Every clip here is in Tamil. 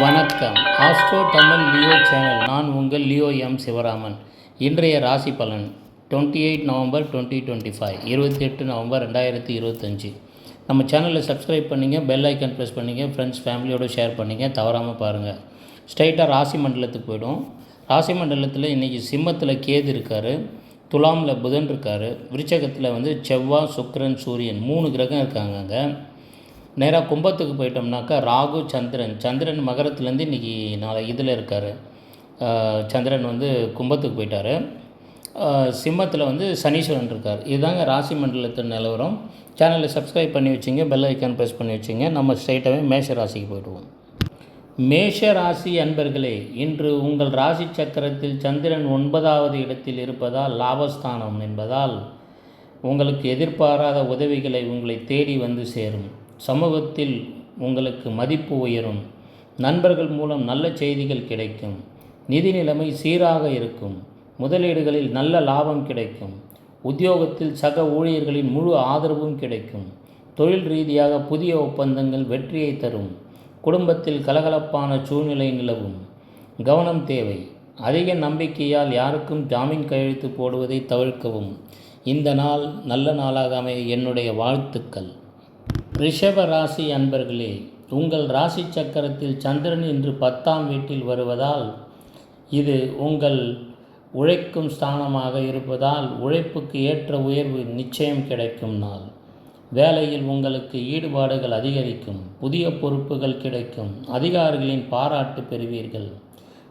வணக்கம். Astro Tamil Leo channel. நான் உங்கள் லியோ எம். சிவராமன். இன்றைய ராசி பலன் twenty eight November twenty twenty five இருபத்தி எட்டு நவம்பர் ரெண்டாயிரத்தி இருபத்தஞ்சி. நம்ம சேனலில் சப்ஸ்கிரைப் பண்ணிங்க பெல் ஐக்கன் ப்ரெஸ் பண்ணிங்க ஃப்ரெண்ட்ஸ் ஃபேமிலியோடு ஷேர் பண்ணிங்க தவறாமல் பாருங்கள் ஸ்ட்ரைட்டாக ராசி மண்டலத்துக்கு போய்டும் ராசி மண்டலத்தில் இன்றைக்கி சிம்மத்தில் கேது இருக்கார் துலாமில் புதன் இருக்கார் விருச்சகத்தில் வந்து செவ்வாய் சுக்கரன் சூரியன் மூணு கிரகம் இருக்காங்க அங்கே நேராக கும்பத்துக்கு போயிட்டோம்னாக்கா ராகு சந்திரன். சந்திரன் மகரத்துலேருந்து இன்றைக்கி நாளை இதில் இருக்கார். சந்திரன் வந்து கும்பத்துக்கு போயிட்டார். சிம்மத்தில் வந்து சனீஸ்வரன் இருக்கார். இதுதாங்க ராசி மண்டலத்தின் நிலவரம். சேனலை சப்ஸ்கிரைப் பண்ணி வச்சுங்க பெல் ஐக்கான் ப்ரெஸ் பண்ணி வச்சுங்க. நம்ம ஸ்ட்ரைட்டாகவே மேஷ ராசிக்கு போயிடுவோம். மேஷ ராசி அன்பர்களே இன்று உங்கள் ராசி சக்கரத்தில் சந்திரன் ஒன்பதாவது இடத்தில் இருப்பதால் லாபஸ்தானம் என்பதால் உங்களுக்கு எதிர்பாராத உதவிகளை உங்களை தேடி வந்து சேரும். சமூகத்தில் உங்களுக்கு மதிப்பு உயரும். நண்பர்கள் மூலம் நல்ல செய்திகள் கிடைக்கும். நிதி நிலைமை சீராக இருக்கும். முதலீடுகளில் நல்ல லாபம் கிடைக்கும். உத்தியோகத்தில் சக ஊழியர்களின் முழு ஆதரவும் கிடைக்கும். தொழில் ரீதியாக புதிய ஒப்பந்தங்கள் வெற்றியை தரும். குடும்பத்தில் கலகலப்பான சூழ்நிலை நிலவும். கவனம் தேவை. அதிக நம்பிக்கையால் யாருக்கும் ஜாமீன் கையெழுத்து போடுவதை தவிர்க்கவும். இந்த நாள் நல்ல நாளாக அமைய என்னுடைய வாழ்த்துக்கள். ரிஷப ராசி அன்பர்களே உங்கள் ராசி சக்கரத்தில் சந்திரன் இன்று பத்தாம் வீட்டில் வருவதால் இது உங்கள் உழைக்கும் ஸ்தானமாக இருப்பதால் உழைப்புக்கு ஏற்ற உயர்வு நிச்சயம் கிடைக்கும் நாள். வேலையில் உங்களுக்கு ஈடுபாடுகள் அதிகரிக்கும் புதிய பொறுப்புகள் கிடைக்கும் அதிகாரிகளின் பாராட்டு பெறுவீர்கள்.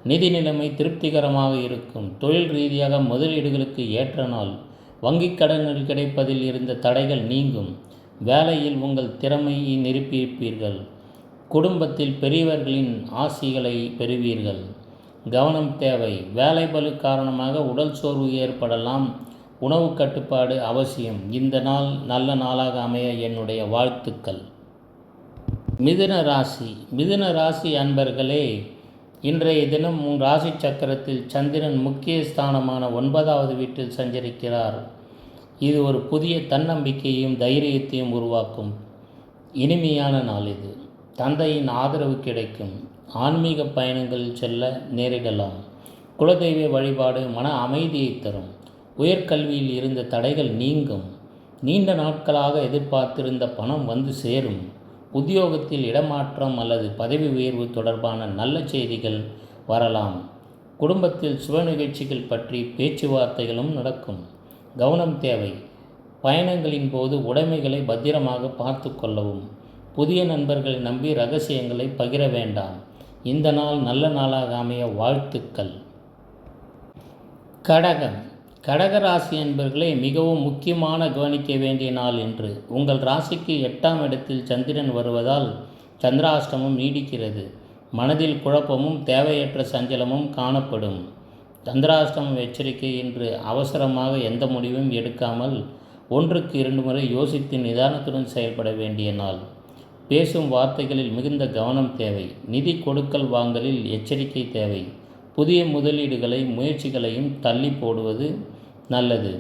நிதி நிலைமை திருப்திகரமாக இருக்கும் தொழில் ரீதியாக முதலீடுகளுக்கு ஏற்ற நாள். வங்கிக் கடன்கள் கிடைப்பதில் இருந்த தடைகள் நீங்கும் வேலையில் உங்கள் திறமையை நிரூபிப்பீர்கள். குடும்பத்தில் பெரியவர்களின் ஆசிகளை பெறுவீர்கள். கவனம் தேவை. வேலை பளு காரணமாக உடல் சோர்வு ஏற்படலாம். உணவு கட்டுப்பாடு அவசியம். இந்த நாள் நல்ல நாளாக அமைய என்னுடைய வாழ்த்துக்கள். மிதுன ராசி. மிதுன ராசி அன்பர்களே இன்றைய தினம் உன் ராசி சக்கரத்தில் சந்திரன் முக்கிய ஸ்தானமான ஒன்பதாவது வீட்டில் சஞ்சரிக்கிறார். இது ஒரு புதிய தன்னம்பிக்கையும் தைரியத்தையும் உருவாக்கும் இனிமையான நாள் இது. தந்தையின் ஆதரவு கிடைக்கும். ஆன்மீக பயணங்கள் செல்ல நேரிடலாம். குலதெய்வ வழிபாடு மன அமைதியை தரும். உயர்கல்வியில் இருந்த தடைகள் நீங்கும். நீண்ட நாட்களாக எதிர்பார்த்திருந்த பணம் வந்து சேரும். உத்தியோகத்தில் இடமாற்றம் அல்லது பதவி உயர்வு தொடர்பான நல்ல செய்திகள் வரலாம். குடும்பத்தில் சுப நிகழ்ச்சிகள் பற்றி பேச்சுவார்த்தைகளும் நடக்கும். கவனம் தேவை. பயணங்களின் போது உடைமைகளை பத்திரமாக பார்த்து கொள்ளவும். புதிய நண்பர்களை நம்பி ரகசியங்களை பகிர வேண்டாம். இந்த நாள் நல்ல நாளாக அமைய வாழ்த்துக்கள். கடகம். கடக ராசி என்பர்களே மிகவும் முக்கியமான கவனிக்க வேண்டிய நாள் என்று. உங்கள் ராசிக்கு எட்டாம் இடத்தில் சந்திரன் வருவதால் சந்திராஷ்டமம் நீடிக்கிறது. மனதில் குழப்பமும் தேவையற்ற சஞ்சலமும் காணப்படும். சந்திராஷ்டமம் எச்சரிக்கை என்று அவசரமாக எந்த முடிவும் எடுக்காமல் ஒன்றுக்கு இரண்டு முறை யோசித்து நிதானத்துடன் செயல்பட வேண்டிய நாள். பேசும் வார்த்தைகளில் மிகுந்த கவனம் தேவை. நிதி கொடுக்கல் வாங்கலில் எச்சரிக்கை தேவை. புதிய முதலீடுகளை முயற்சிகளையும் தள்ளி போடுவது நல்லது.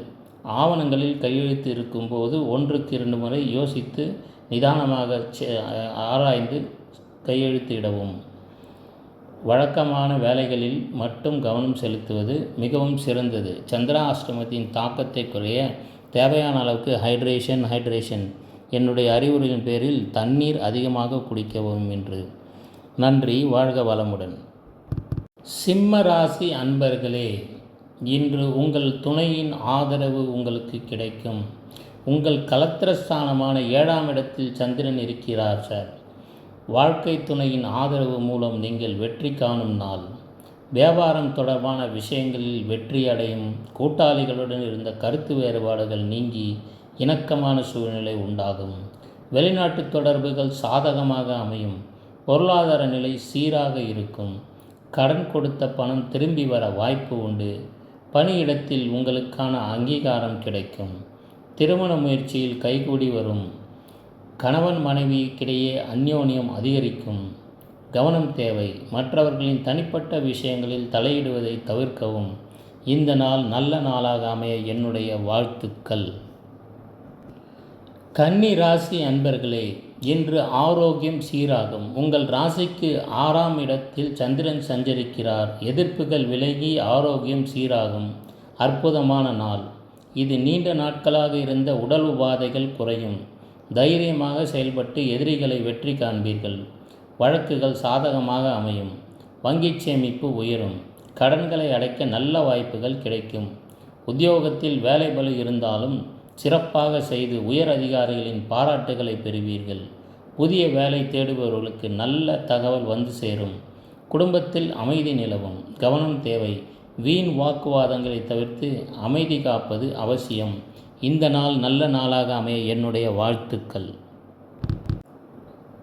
ஆவணங்களில் கையெழுத்து இருக்கும்போது ஒன்றுக்கு இரண்டு முறை யோசித்து நிதானமாக ஆராய்ந்து கையெழுத்து இடவும் வழக்கமான வேலைகளில் மட்டும் கவனம் செலுத்துவது மிகவும் சிறந்தது. சந்திராஷ்டமத்தின் தாக்கத்தை குறைய தேவையான அளவுக்கு ஹைட்ரேஷன் ஹைட்ரேஷன் என்னுடைய அறிவுரையின் பேரில் தண்ணீர் அதிகமாக குடிக்கவும் என்று. நன்றி வாழ்க வளமுடன். சிம்ம ராசி அன்பர்களே இன்று உங்கள் துணையின் ஆதரவு உங்களுக்கு கிடைக்கும். உங்கள் கலத்திரஸ்தானமான ஏழாம் இடத்தில் சந்திரன் இருக்கிறார் சார். வாழ்க்கை துணையின் ஆதரவு மூலம் நீங்கள் வெற்றி காணும் நாள். வியாபாரம் தொடர்பான விஷயங்களில் வெற்றி அடையும் கூட்டாளிகளுடன் இருந்த கருத்து வேறுபாடுகள் நீங்கி இணக்கமான சூழ்நிலை உண்டாகும். வெளிநாட்டு தொடர்புகள் சாதகமாக அமையும். பொருளாதார நிலை சீராக இருக்கும். கடன் கொடுத்த பணம் திரும்பி வர வாய்ப்பு உண்டு. பணியிடத்தில் உங்களுக்கான அங்கீகாரம் கிடைக்கும். திருமண முயற்சியில் கைகூடி வரும். கணவன் மனைவிக்கிடையே அந்யோன்யம் அதிகரிக்கும். கவனம் தேவை. மற்றவர்களின் தனிப்பட்ட விஷயங்களில் தலையிடுவதை தவிர்க்கவும். இந்த நாள் நல்ல நாளாக அமைய என்னுடைய வாழ்த்துக்கள். கன்னி ராசி அன்பர்களே இன்று ஆரோக்கியம் சீராகும். உங்கள் ராசிக்கு ஆறாம் இடத்தில் சந்திரன் சஞ்சரிக்கிறார். எதிர்ப்புகள் விலகி ஆரோக்கியம் சீராகும். அற்புதமான நாள். இது நீண்ட நாட்களாக இருந்த உடல் உபாதைகள் குறையும். தைரியமாக செயல்பட்டு எதிரிகளை வெற்றி காண்பீர்கள். வழக்குகள் சாதகமாக அமையும். வங்கிச் சேமிப்பு உயரும். கடன்களை அடைக்க நல்ல வாய்ப்புகள் கிடைக்கும். உத்தியோகத்தில் வேலை பலு இருந்தாலும் சிறப்பாக செய்து உயர் அதிகாரிகளின் பாராட்டுகளை பெறுவீர்கள். புதிய வேலை தேடுபவர்களுக்கு நல்ல தகவல் வந்து சேரும். குடும்பத்தில் அமைதி நிலவும். கவனம் தேவை. வீண் வாக்குவாதங்களை தவிர்த்து அமைதி காப்பது அவசியம். இந்த நாள் நல்ல நாளாக அமைய என்னுடைய வாழ்த்துக்கள்.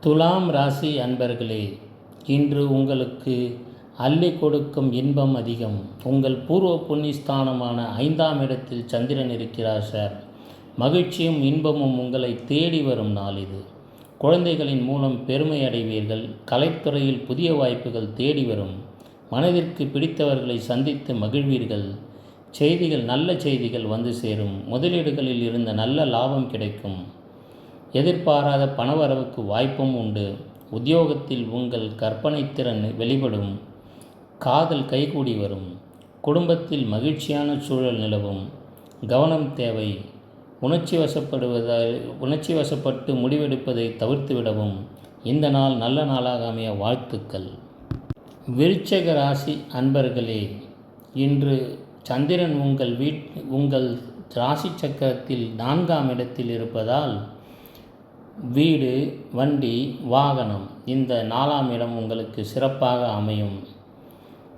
துலாம் ராசி அன்பர்களே இன்று உங்களுக்கு அள்ளி கொடுக்கும் இன்பம் அதிகம். உங்கள் பூர்வ புண்ணியஸ்தானமான ஐந்தாம் இடத்தில் சந்திரன் இருக்கிறார் சார். மகிழ்ச்சியும் இன்பமும் உங்களை தேடி வரும் நாள் இது. குழந்தைகளின் மூலம் பெருமை அடைவீர்கள். கலைத்துறையில் புதிய வாய்ப்புகள் தேடி வரும். மனதிற்கு பிடித்தவர்களை சந்தித்து மகிழ்வீர்கள். செய்திகள் நல்ல செய்திகள் வந்து சேரும். முதலீடுகளில் இருந்த நல்ல லாபம் கிடைக்கும். எதிர்பாராத பணவரவுக்கு வாய்ப்பும் உண்டு. உத்தியோகத்தில் உங்கள் கற்பனை திறன் வெளிப்படும். காதல் கைகூடி வரும். குடும்பத்தில் மகிழ்ச்சியான சூழல் நிலவும். கவனம் தேவை. உணர்ச்சி வசப்படுவதால் உணர்ச்சி வசப்பட்டு முடிவெடுப்பதை தவிர்த்து விடவும். இந்த நாள் நல்ல நாளாக அமைய வாழ்த்துக்கள். விருச்சக ராசி அன்பர்களே இன்று சந்திரன் உங்கள் வீட் உங்கள் ராசி சக்கரத்தில் நான்காம் இடத்தில் இருப்பதால் வீடு வண்டி வாகனம் இந்த நாலாம் இடம் உங்களுக்கு சிறப்பாக அமையும்.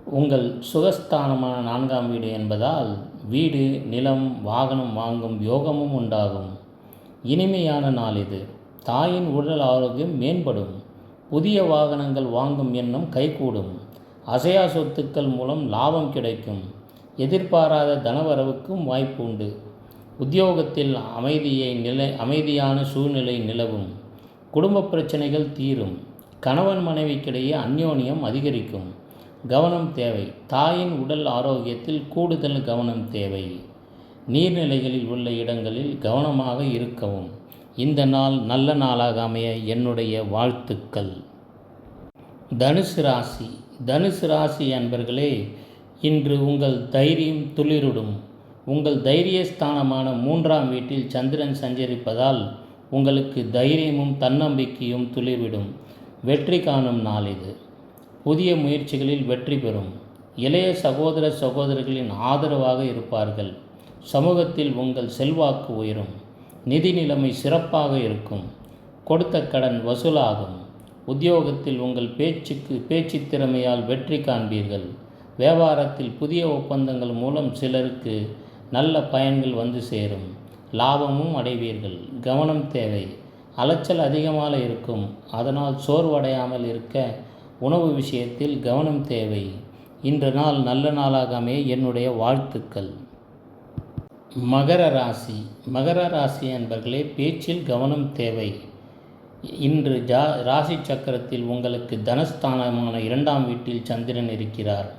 உங்கள் சுகஸ்தானமான நான்காம் வீடு என்பதால் வீடு நிலம் வாகனம் வாங்கும் யோகமும் உண்டாகும். இனிமையான நாள் இது. தாயின் உடல் ஆரோக்கியம் மேம்படும். புதிய வாகனங்கள் வாங்கும் எண்ணம் கைகூடும். அசையா சொத்துக்கள் மூலம் லாபம் கிடைக்கும். எதிர்பாராத தனவரவுக்கும் வாய்ப்பு உண்டு உத்தியோகத்தில் அமைதியை நிலை அமைதியான சூழ்நிலை நிலவும். குடும்ப பிரச்சனைகள் தீரும். கணவன் மனைவிக்கிடையே அந்யோன்யம் அதிகரிக்கும். கவனம் தேவை. தாயின் உடல் ஆரோக்கியத்தில் கூடுதல் கவனம் தேவை. நீர்நிலைகளில் உள்ள இடங்களில் கவனமாக இருக்கவும். இந்த நாள் நல்ல நாளாக அமைய என்னுடைய வாழ்த்துக்கள். தனுசு ராசி. தனுசு ராசி அன்பர்களே இன்று உங்கள் தைரியம் துளிருடும். உங்கள் தைரியஸ்தானமான மூன்றாம் வீட்டில் சந்திரன் சஞ்சரிப்பதால் உங்களுக்கு தைரியமும் தன்னம்பிக்கையும் துளிர்விடும். வெற்றி காணும் நாள் இது. புதிய முயற்சிகளில் வெற்றி பெறும். இளைய சகோதர சகோதரர்களின் ஆதரவாக இருப்பார்கள். சமூகத்தில் உங்கள் செல்வாக்கு உயரும். நிதி நிலைமை சிறப்பாக இருக்கும். கொடுத்த கடன் வசூலாகும். உத்தியோகத்தில் உங்கள் பேச்சுக்கு பேச்சு திறமையால் வெற்றி காண்பீர்கள். வியாபாரத்தில் புதிய ஒப்பந்தங்கள் மூலம் சிலருக்கு நல்ல பயன்கள் வந்து சேரும். லாபமும் அடைவீர்கள். கவனம் தேவை. அலைச்சல் அதிகமாக இருக்கும். அதனால் சோர்வடையாமல் இருக்க உணவு விஷயத்தில் கவனம் தேவை. இன்று நாள் நல்ல நாளாக அமைய என்னுடைய வாழ்த்துக்கள். மகர ராசி. மகர ராசி என்பர்களே பேச்சில் கவனம் தேவை. இன்று ஜா ராசி சக்கரத்தில் உங்களுக்கு தனஸ்தானமான இரண்டாம் வீட்டில் சந்திரன் இருக்கிறார்.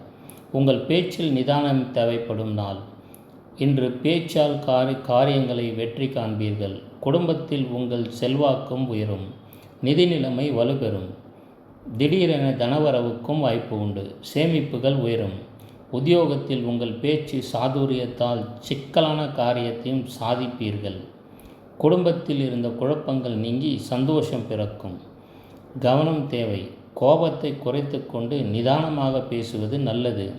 உங்கள் பேச்சில் நிதானம் தேவைப்படும் நாள். இன்று பேச்சால் காரி காரியங்களை வெற்றி காண்பீர்கள். குடும்பத்தில் உங்கள் செல்வாக்கும் உயரும். நிதி நிலைமை வலுப்பெறும். திடீரென தனவரவுக்கும் வாய்ப்பு உண்டு. சேமிப்புகள் உயரும். உத்தியோகத்தில் உங்கள் பேச்சு சாதுரியத்தால் சிக்கலான காரியத்தையும் சாதிப்பீர்கள். குடும்பத்தில் இருந்த குழப்பங்கள் நீங்கி சந்தோஷம் பிறக்கும். கவனம் தேவை. கோபத்தை குறைத்து கொண்டு நிதானமாக பேசுவது நல்லது.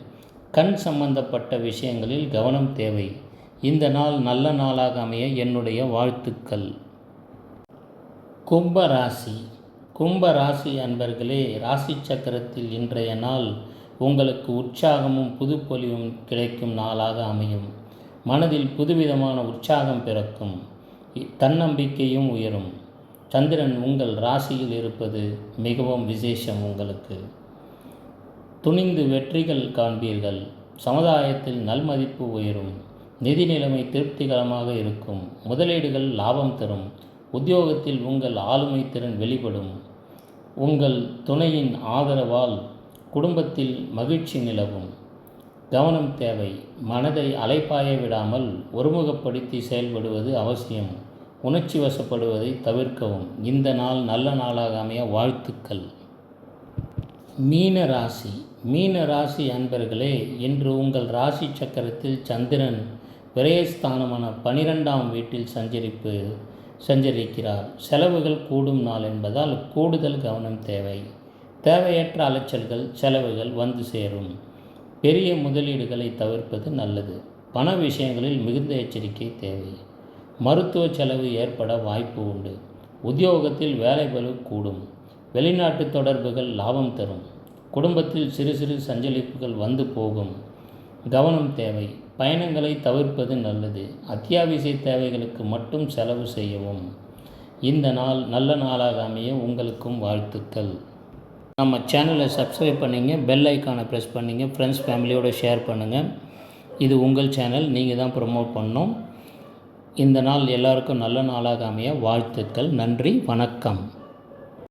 கண் சம்பந்தப்பட்ட விஷயங்களில் கவனம் தேவை. இந்த நாள் நல்ல நாளாக அமைய என்னுடைய வாழ்த்துக்கள். கும்ப ராசி. கும்ப ராசி அன்பர்களே ராசி சக்கரத்தில் இன்றைய நாள் உங்களுக்கு உற்சாகமும் புதுப்பொலிவும் கிடைக்கும் நாளாக அமையும். மனதில் புதுவிதமான உற்சாகம் பிறக்கும். தன்னம்பிக்கையும் உயரும். சந்திரன் உங்கள் ராசியில் இருப்பது மிகவும் விசேஷம் உங்களுக்கு. துணிந்து வெற்றிகள் காண்பீர்கள். சமுதாயத்தில் நல்மதிப்பு உயரும். நிதி நிலைமை திருப்திகரமாக இருக்கும். முதலீடுகள் லாபம் தரும். உத்தியோகத்தில் உங்கள் ஆளுமை திறன் வெளிப்படும். உங்கள் துணையின் ஆதரவால் குடும்பத்தில் மகிழ்ச்சி நிலவும். கவனம் தேவை. மனதை அலைப்பாய விடாமல் ஒருமுகப்படுத்தி செயல்படுவது அவசியம். உணர்ச்சி வசப்படுவதை தவிர்க்கவும். இந்த நாள் நல்ல நாளாக அமைய வாழ்த்துக்கள். மீன ராசி. மீன ராசி அன்பர்களே இன்று உங்கள் ராசி சக்கரத்தில் சந்திரன் விரயஸ்தானமான பனிரெண்டாம் வீட்டில் சஞ்சரிப்பு சஞ்சரிக்கிறார். செலவுகள் கூடும் நாள் என்பதால் கூடுதல் கவனம் தேவை. தேவையற்ற அலைச்சல்கள் செலவுகள் வந்து சேரும். பெரிய முதலீடுகளை தவிர்ப்பது நல்லது. பண விஷயங்களில் மிகுந்த எச்சரிக்கை தேவை. மருத்துவ செலவு ஏற்பட வாய்ப்பு உண்டு. உத்தியோகத்தில் வேலைபளு கூடும். வெளிநாட்டு தொடர்புகள் லாபம் தரும். குடும்பத்தில் சிறு சிறு சஞ்சலிப்புகள் வந்து போகும். கவனம் தேவை. பயணங்களை தவிர்ப்பது நல்லது. அத்தியாவசிய தேவைகளுக்கு மட்டும் செலவு செய்யவும். இந்த நாள் நல்ல நாளாக அமைய உங்களுக்கும் வாழ்த்துக்கள். நம்ம சேனலை சப்ஸ்கிரைப் பண்ணிங்க பெல் ஐக்கானை ப்ரெஸ் பண்ணிங்க ஃப்ரெண்ட்ஸ் ஃபேமிலியோடு ஷேர் பண்ணுங்கள் இது உங்கள் சேனல். நீங்கள் தான் ப்ரொமோட் பண்ணணும். இந்த நாள் எல்லாருக்கும் நல்ல நாளாக அமைய வாழ்த்துக்கள். நன்றி வணக்கம்.